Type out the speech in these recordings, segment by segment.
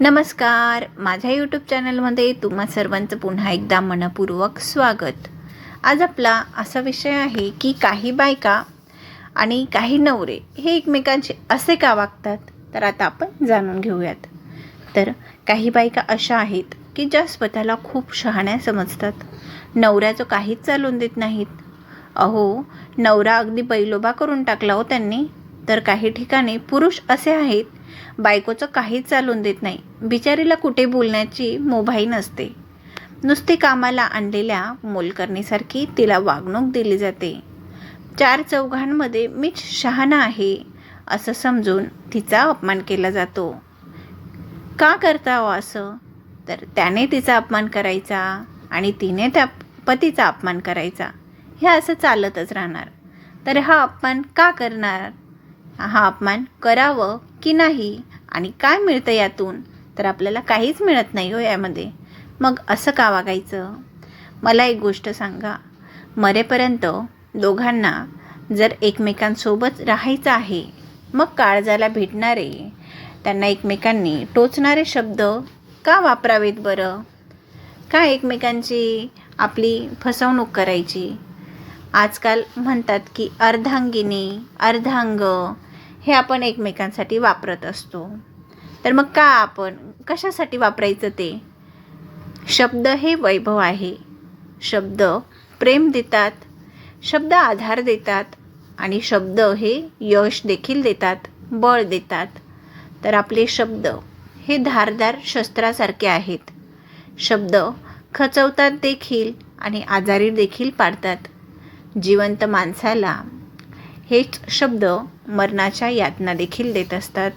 नमस्कार. माझ्या यूट्यूब चॅनलमध्ये तुम्हा सर्वांचं पुन्हा एकदा मनपूर्वक स्वागत. आज आपला असा विषय आहे की काही बायका आणि काही नवरे हे एकमेकांचे असे का वागतात? तर आता आपण जाणून घेऊयात. तर काही बायका अशा आहेत की ज्या स्वतःला खूप शहाण्या समजतात. नवऱ्याचं काहीच चालून देत नाहीत. अहो नवरा अगदी बैलोबा करून टाकला हो त्यांनी. तर काही ठिकाणी पुरुष असे आहेत बायकोचं काहीच चालून देत नाही. बिचारीला कुठे बोलण्याची मोभाई नसते. नुसती कामाला आणलेल्या मोलकरणीसारखी तिला वागणूक दिली जाते. चार चौघांमध्ये मीच शहाणा आहे असं समजून तिचा अपमान केला जातो. का करता हो असं? तर त्याने तिचा अपमान करायचा आणि तिने त्या पतीचा अपमान करायचा. हे असं चालतच राहणार. तर हा अपमान का करणार? हा अपमान करावं की नाही आणि काय मिळतं यातून तर आपल्याला काहीच मिळत नाही हो यामध्ये. मग असं का वागायचं? मला एक गोष्ट सांगा. मरेपर्यंत दोघांना जर एकमेकांसोबत राहायचं आहे मग काळजाला भेटणारे त्यांना एकमेकांनी टोचणारे शब्द का वापरावेत बरं? का एकमेकांची आपली फसवणूक करायची? आजकाल म्हणतात की अर्धांगिनी अर्धांग हे आपण एकमेकांसाठी वापरत असतो. तर मग का आपण कशासाठी वापरायचं ते? शब्द हे वैभव आहे. शब्द प्रेम देतात शब्द आधार देतात आणि शब्द हे यश देखील देतात बळ देतात. तर आपले शब्द हे धारदार शस्त्रासारखे आहेत. शब्द खचवतात देखील आणि आजारी देखील पाडतात. जिवंत माणसाला हेच शब्द मरणाच्या यातना देखील देत असतात.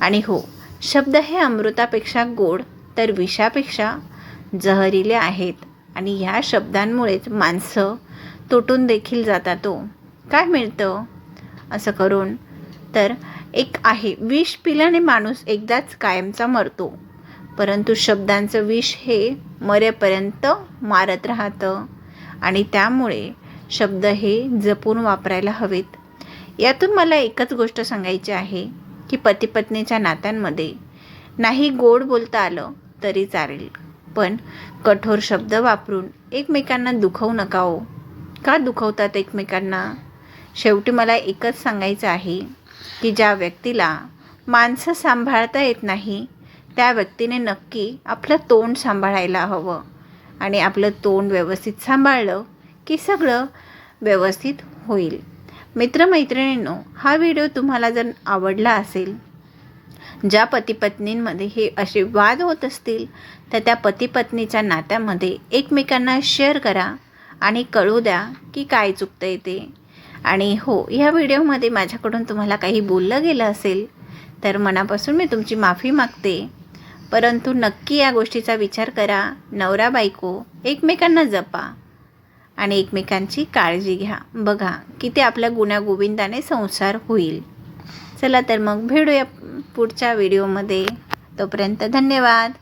आणि हो शब्द हे अमृतापेक्षा गोड तर विषापेक्षा जहरीले आहेत. आणि ह्या शब्दांमुळेच माणसं तुटून देखील जातात तो काय मिळतं? असं करून. तर एक आहे विष पिल्याने माणूस एकदाच कायमचा मरतो. परंतु शब्दांचं विष हे मरेपर्यंत मारत राहतं. आणि त्यामुळे शब्द हे जपून वापरायला हवेत. यातून मला एकच गोष्ट सांगायची आहे की पतीपत्नीच्या नात्यांमध्ये नाही गोड बोलता आलं तरी चालेल पण कठोर शब्द वापरून एकमेकांना दुखवू नका हो. का दुखवतात एकमेकांना? शेवटी मला एकच सांगायचं आहे की ज्या व्यक्तीला माणसं सांभाळता येत नाही त्या व्यक्तीने नक्की आपलं तोंड सांभाळायला हवं. आणि आपलं तोंड व्यवस्थित सांभाळलं की सगळं व्यवस्थित होईल. मित्रमैत्रिणींनो हा व्हिडिओ तुम्हाला जर आवडला असेल ज्या पतीपत्नींमध्ये हे असे वाद होत असतील तर त्या पतीपत्नीच्या नात्यामध्ये एकमेकांना शेअर करा आणि कळू द्या की काय चुकतं आहे ते. आणि हो ह्या व्हिडिओमध्ये माझ्याकडून तुम्हाला काही बोललं गेलं असेल तर मनापासून मी तुमची माफी मागते. परंतु नक्की या गोष्टीचा विचार करा. नवरा बायको एकमेकांना जपा. आणि एकमेकांची काळजी घ्या. बघा किती आपल्या गुण्यागोविंदाने संसार होईल. चला तर मग भेटूया पुढच्या व्हिडिओमध्ये. तोपर्यंत धन्यवाद.